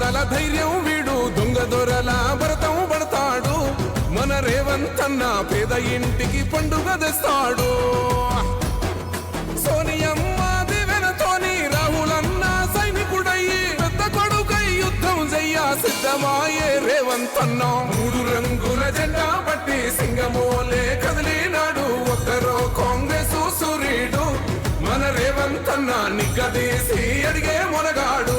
బీద ధైర్యం వీడు. దొంగ దొరల భరతం పడతాడు. మన రేవంతన్న పేద ఇంటికి పండుగ తెస్తాడు. సోనియమ్మ దివెనతోని రాహులన్న సైనికుడయ్యి పెద్ద కొడుకై యుద్ధం చెయ్య సిద్ధమాయే రేవంతన్న మూడు రంగుల జెండా పట్టి సింగమోలే కదిలినాడు. ఒక్కరో కాంగ్రెస్ సూర్యుడు మన రేవంతన్న నిగ్గదీసి అడిగే మొనగాడు.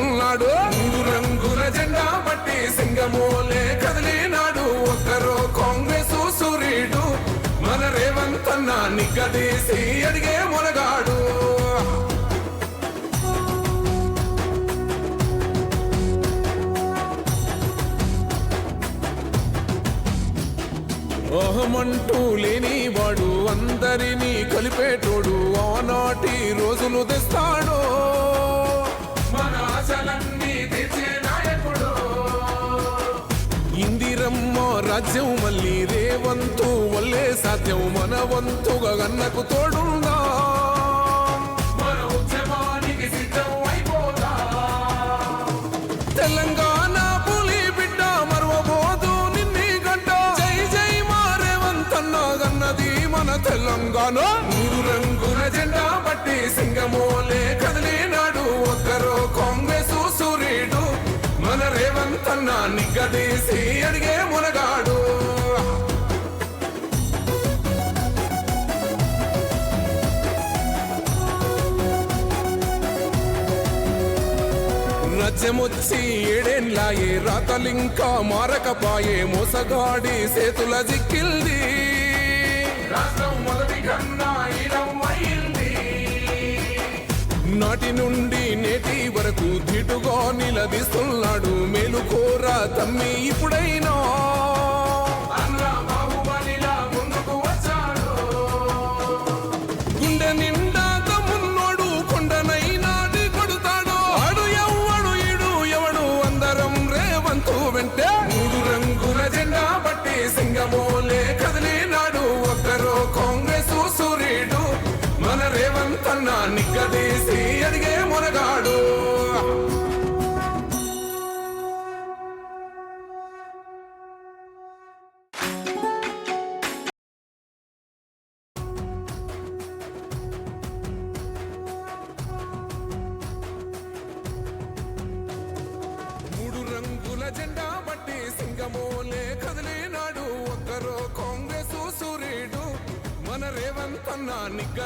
మూడు రంగుల జెండా పట్టి సింగమోలే కదిలినాడు. ఒక్కరో కాంగ్రెస్ సూర్యుడు మన రేవంత్ అన్న నిగ్గదీసి అడిగే మునగాడు అహమంటూ లేని వాడు అందరినీ కలిపేటోడు. ఆనాటి రోజులు తెస్తాడు రాజ్యం మళ్ళీ రేవంతు వల్లే సాధ్యం మన వంతుగా గన్నకు తోడుందా తెలంగాణ పులి బిడ్డ మరవబోదు నిన్ని గంట. జై జై మారేవంతన్న గన్నది మన తెలంగాణ. రంగుల జెండా పట్టి సింగమోలే నిగ్గదీసి అడిగే మునగాడు. రాజ్యమొచ్చి ఏడేన్లాయే రాతలింకా మారకపాయే మోసగాడి సేతుల జిక్కిల్ది. రాష్ట్రం మొదటి కన్నా ఇడం నాటి నుండి నేటి వరకు ధీటుగా నిలదీస్తున్నాడు మేలుకోర తమ్మి ఇప్పుడైనా.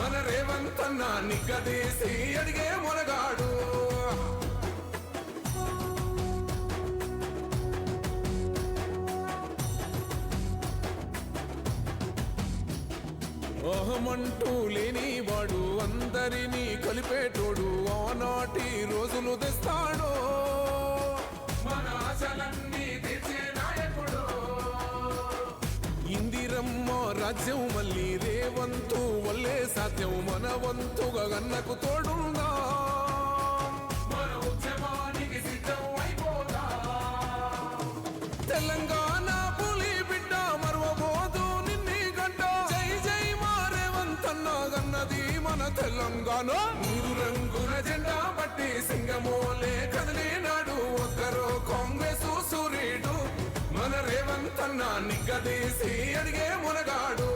మన రేవంత్ అన్న నిగ్గదీసి అడిగే మునగాడు. అహమంటూ లేని వాడు అందరినీ కలిపేటోడు ఆనాటి రోజులు తెస్తాడు. మన ఆశలన్నీ నాయకుడు. ఇందిరమ్మ రాజ్యం మళ్ళీ వంతు వల్లే సాధ్యం మన వంతుగా గన్నకు తోడుందా? మన ఉద్యమానికి అయిపోదా? తెలంగాణ పులి బిడ్డ మరవబోదు నిన్ని గడ్డ జై జై మారేవంతన్న గన్నది మన తెలంగాణ. మూడు రంగుల జెండా బట్టి సింగమోలే కదిలినాడు ఒక్కరో కాంగ్రెస్ సూర్యుడు మన రేవంత్ అన్న నిగ్గదీసి అడిగే మునగాడు.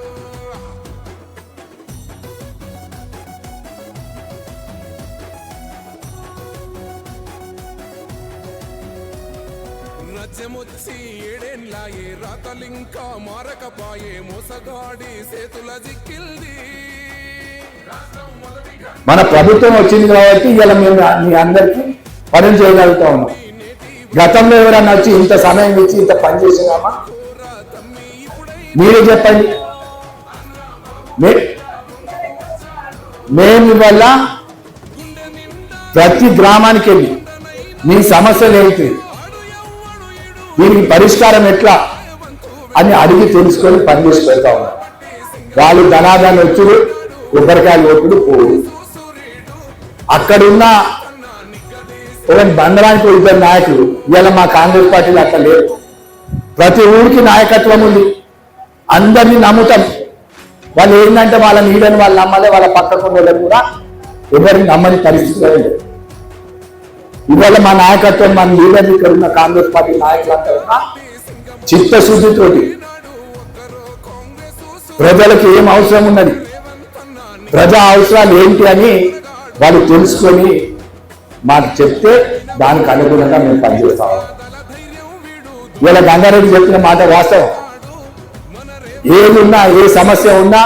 రాజ్యమొచ్చి ఏడేన్లాయే రాతలింకా మారకపాయే మోసగాడి సేతుల జిక్కిల్ది. మన ప్రభుత్వం వచ్చింది కాబట్టి ఇలా మేము మీ అందరికీ పనులు చేయగలుగుతా ఉన్నాం. గతంలో ఎవరన్నా వచ్చి ఇంత సమయం ఇచ్చి ఇంత పని చేసినామా? మీరే చెప్పండి. మేము ఇవాళ ప్రతి గ్రామానికి వెళ్ళి మీ సమస్యలు ఏంటి? దీనికి పరిష్కారం ఎట్లా అని అడిగి తెలుసుకొని పనిచేసి పెడతా ఉన్నారు వాళ్ళు ధనాదాన్ని వచ్చుడు కొబ్బరికాయలు ఒప్పుడు పోవు అక్కడున్న ఒక బంధనానికి ఇద్దరు నాయకులు ఇవాళ మా కాంగ్రెస్ పార్టీలు అట్లా లేరు. ప్రతి ఊరికి నాయకత్వం ఉంది. అందరినీ నమ్ముతాం. వాళ్ళు ఏంటంటే వాళ్ళ నీడని వాళ్ళు నమ్మాలి వాళ్ళ పక్కకు వాళ్ళని కూడా ఎవరిని నమ్మని పరిస్థితి లేదు. ఇవాళ మా నాయకత్వం మన లీడర్లు ఇక్కడ ఉన్న కాంగ్రెస్ పార్టీ నాయకులంతా ఉన్న చిత్తశుద్ధితోటి ప్రజలకు ఏం అవసరం ఉన్నది? ప్రజా అవసరాలు ఏంటి అని వాళ్ళు తెలుసుకొని మాకు చెప్తే దానికి అనుగుణంగా మేము పనిచేస్తాం. ఇవాళ గంగారెడ్డి చెప్పిన మాట వాస్తవం. ఏది ఉన్నా ఏ సమస్య ఉన్నా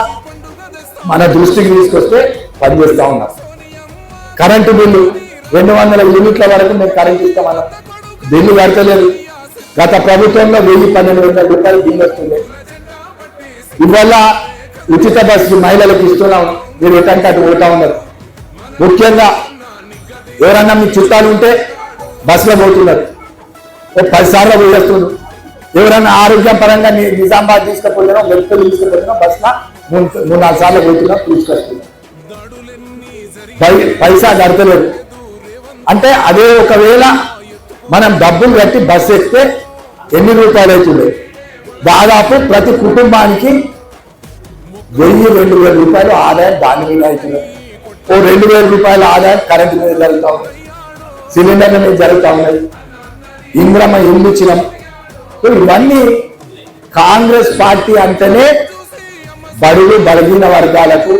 మన దృష్టికి తీసుకొస్తే పనిచేస్తా ఉన్నాం. కరెంటు బిల్లు రెండు వందల యూనిట్ల వరకు మేము కరెంట్ ఇస్తామన్నాం బిల్లు కడతలేదు. గత ప్రభుత్వంలో వెయ్యి పన్నెండు వందల రూపాయలు బిల్లు వస్తుంది. ఇవల్ల ఉచిత బస్సు మహిళలకు ఇస్తున్నాం. మీరు ఎటంటే అటు పోతా ఉన్నారు? ముఖ్యంగా ఎవరన్నా మీ చుట్టాలు ఉంటే బస్సులో పోతున్నారు. పదిసార్లు పది సార్లు పోయేస్తున్నారు. ఎవరైనా ఆరోగ్యం పరంగా ని- నిజామాబాద్ తీసుకుపోయినా మెడికల్ తీసుకుపోయినా బస్సులో మూడు మూడు నాలుగు సార్లు పోతున్నా తీసుకొస్తున్నాం పై- పైసా కడతలేదు. అంటే అదే ఒకవేళ మనం డబ్బులు కట్టి బస్సు ఎక్కితే ఎన్ని రూపాయలు అవుతుంది? దాదాపు ప్రతి కుటుంబానికి వెయ్యి రెండు వేల రూపాయలు ఆదాయం దాని మీద అవుతుంది. ఓ రెండు వేల రూపాయల ఆదాయం కరెంట్ మీద జరుగుతూ ఉంది. సిలిండర్ల మీద జరుగుతూ ఉన్నది ఇంద్రమ ఇల్లు ఇచ్చినాం? సో ఇవన్నీ కాంగ్రెస్ పార్టీ అంటేనే బడుగు బలహీన వర్గాలకు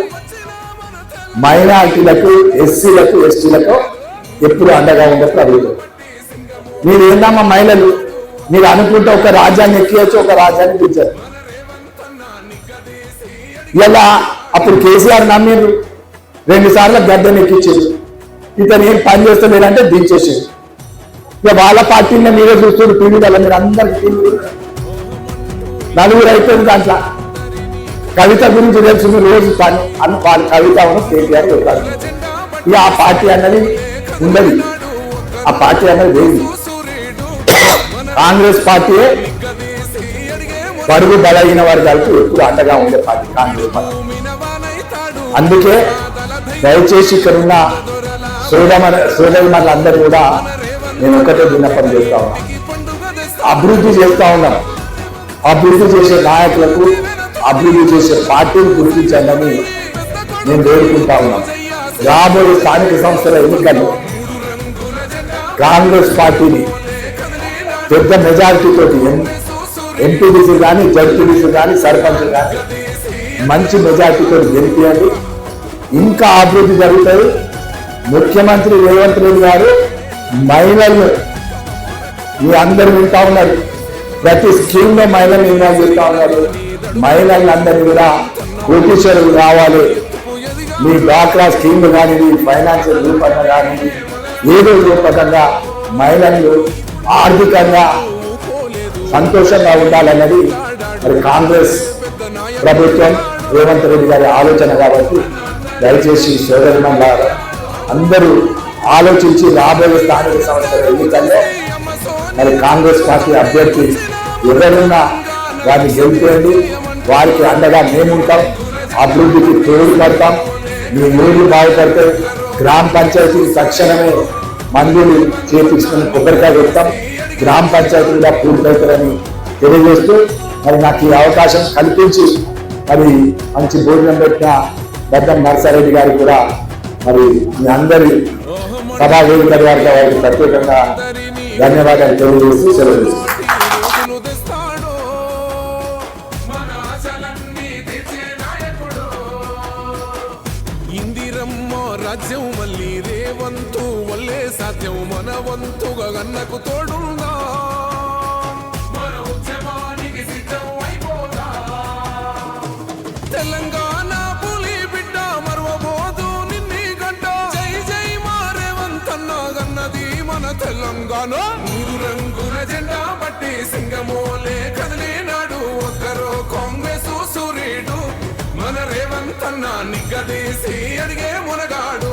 మైనార్టీలకు ఎస్సీలకు ఎస్టీలకు ఎప్పుడు అండగా ఉండే ప్రభుత్వం మీరు ఏందమ్మా మహిళలు? మీరు అనుకుంటే ఒక రాజ్యాన్ని ఎక్కియచ్చు ఒక రాజ్యాన్ని దించారు ఇలా అప్పుడు కేసీఆర్ నమ్మిండ్రు రెండు సార్లు గద్దెని ఎక్కించారు. ఇతను ఏం పని చేస్తలేదంటే దించేసారు ఇక వాళ్ళ పార్టీని మీరే చూస్తున్నారు టీవీలలో మీరు అందరికి నలుగురు అయిపోయింది దాంట్లో. కవిత గురించి తెలుసు రోజు పని అన్న వాళ్ళ కవిత ఉన్న కేటీఆర్ చెప్పారు ఇక ఆ పార్టీ అన్నది ఉండదు ఆ పార్టీ అనేది లేదు కాంగ్రెస్ పార్టీయే పరుగు బలహీన వర్గాలకు ఎప్పుడు అండగా ఉండే పార్టీ కాంగ్రెస్ పార్టీ. అందుకే దయచేసి ఇక్కడ ఉన్న సోదమర సోదరి అందరూ కూడా నేను ఒకటే విన్నపం చేస్తా ఉన్నా. అభివృద్ధి చేస్తా ఉన్నాం. అభివృద్ధి చేసే నాయకులకు అభివృద్ధి చేసే పార్టీని గుర్తించండి అని నేను వేడుకుంటా ఉన్నాం. రాబోయే స్థానిక సంస్థల ఎన్నికలు కాంగ్రెస్ పార్టీని పెద్ద మెజారిటీతో ఎంపీడీసీ కానీ జడ్పీడీసీ కానీ సర్పంచ్ కానీ మంచి మెజారిటీతో గెలిపియండి. ఇంకా అభివృద్ధి జరుగుతుంది. ముఖ్యమంత్రి రేవంత్ రెడ్డి గారు మహిళలు మీ అందరు వింటా ఉన్నారు. ప్రతి స్కీమ్లో మహిళలు ఇన్వాల్వ్ చేస్తూ ఉన్నారు. మహిళలందరినీ కూడా కోటీశ్వరులు కావాలి. మీ డాక్రా స్కీమ్లు కానీ ఫైనాన్షియల్ రూపంలో కానీ ఏదో రూపకంగా మహిళలు ఆర్థికంగా సంతోషంగా ఉండాలన్నది మరి కాంగ్రెస్ ప్రభుత్వం రేవంత్ రెడ్డి గారి ఆలోచన కాబట్టి దయచేసి సోదరులందరూ అందరూ ఆలోచించి రాబోయే స్థానిక సంస్థల ఎన్నికల్లో మరి కాంగ్రెస్ పార్టీ అభ్యర్థి ఎవరున్నా వారిని గెలిపేయండి. వారికి అండగా మేముంటాం. అభివృద్ధికి తోడ్పడతాం. మీ ఊళ్ళు బాగుపడితే గ్రామ పంచాయతీ తక్షణమే మందులు చేపించుకుని కొబ్బరికాయ పెడతాం గ్రామ పంచాయతీ కూడా పూర్తవుతారని తెలియజేస్తూ మరి నాకు ఈ అవకాశం కల్పించి మరి మంచి భోజనం పెట్టిన పెద్ద నర్సారెడ్డి గారికి కూడా మరి మీ అందరి సభా వేదిక ద్వారా వారికి ప్రత్యేకంగా ధన్యవాదాలు తెలియజేస్తూ సెలవు రాజ్యం మళ్ళీ రేవంతు వల్లే సాధ్యం మన వంతుగా గన్నకు తోడుందా? తెలంగాణ పులి బిడ్డ మరవబోదు నిన్ని గంట. జై జై మా గన్నది మన తెలంగాణ. మూడు రంగుల జెండా బట్టి సింగమోలే కదిలినాడు ఒక్కరో కాంగ్రెస్ సూర్యుడు మన రేవంత్ అన్న నిగ్గదీసి అడిగే మునగాడు.